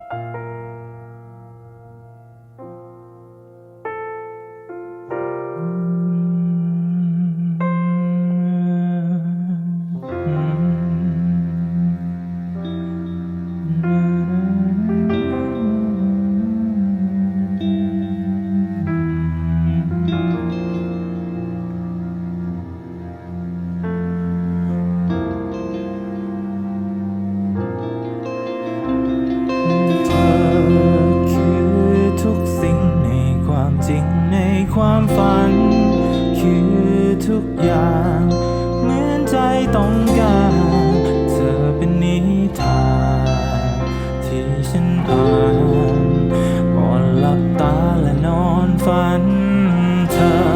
เความฝัน คือทุกอย่าง เหมือนใจต้องการ เธอเป็นนิทานที่ฉันอ่านก่อนหลับตาและนอนฝันเธอคือ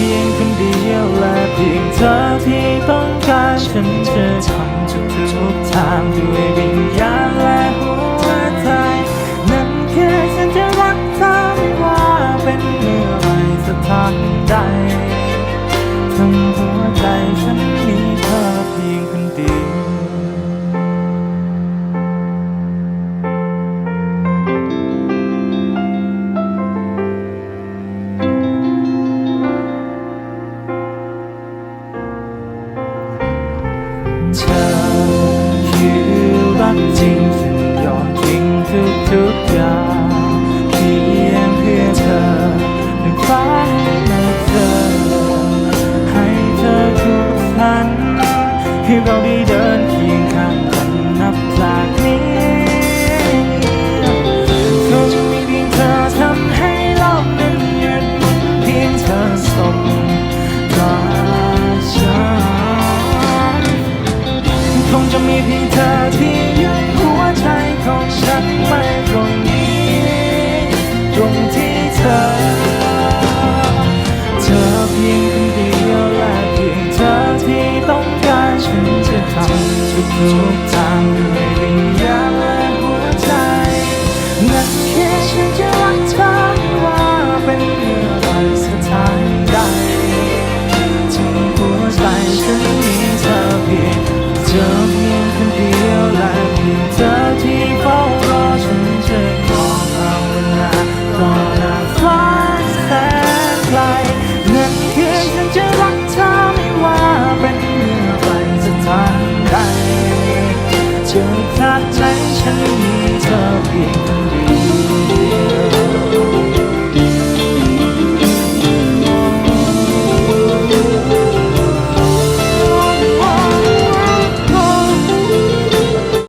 พียงคนเดียวและเพียงเธอที่ต้องการฉันจะทำทุกทุกทางด้วยวิญญาณและหัวใจนั่นคือฉันจะรักเธอไม่ว่าเป็นเมื่อไรสถานใดทั้งหัวใจฉัน จริงฉันยอมทิ้งทุกทุกอย่างเพียงเพื่อเธอหนึ่งฟ้าให้มาเจอให้เธอคู่ฉันให้เราได้เดินเคียงข้างกันนับจากนี้คงจะมีเพียงเธอทำให้โลกนั้นหยุดหมุนเพียงเธอสบตาฉันคงจะมีเพียงเธอที่ ทุกทางด้วยวิญญาณและหัวใจนั่นแค่ฉันจะรักเธอไม่ว่าเป็นเมื่อไรสถานใดถึงหัวใจฉันมีเธอเพียงเธอ of you.